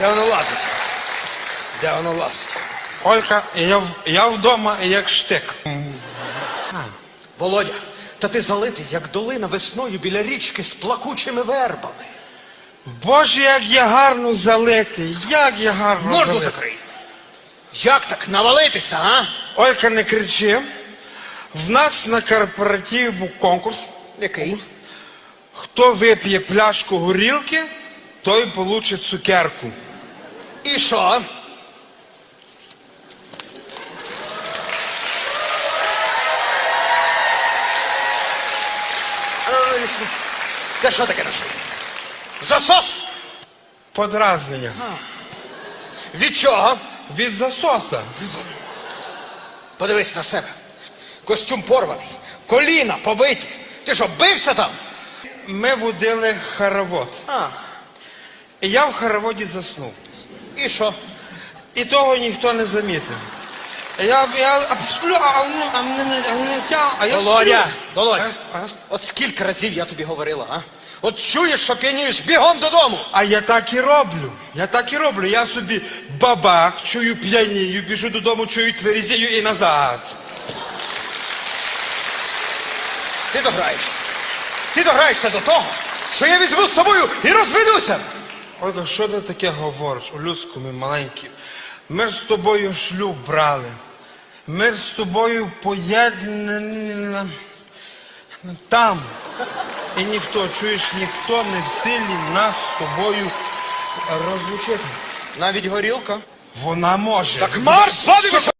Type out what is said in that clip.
Де воно лазить? Де воно лазить? Олька, я, в- я вдома як штик. Володя, та ти залитий, як долина весною біля річки з плакучими вербами. Боже, як я гарно залитий, як я гарно Морду залитий. закрий. Як так навалитися, а? Олька, не кричи. В нас на корпоративі був конкурс. Який? Хто вип'є пляшку горілки, той получить цукерку. І що? Це що таке на? Засос? Подразнення. Від чого? Від засоса. Подивись на себе. Костюм порваний, коліна побиті. Ти що, бився там? Ми водили хоровод. А, І я в хороводі заснув. І що? І того ніхто не замітив. Я, я сплю, а, ну, а, не- а, не тя- а я Володя, сплю. Володя, А, а? от скільки разів я тобі говорила, а? От чуєш, що п'янієш, бігом додому. А я так і роблю. Я так і роблю. Я собі бабах, чую п'янію, біжу додому, чую тверезію і назад. Ти дограєшся. Ти дограєшся до того, що я візьму з тобою і розведуся. Ольга, що ти таке говориш? У людську ми маленькі. Ми ж з тобою шлюб брали. Ми ж з тобою поєднані там. І ніхто, чуєш, ніхто не в силі нас з тобою розлучити. Навіть горілка. Вона може. Так марш, свадимо!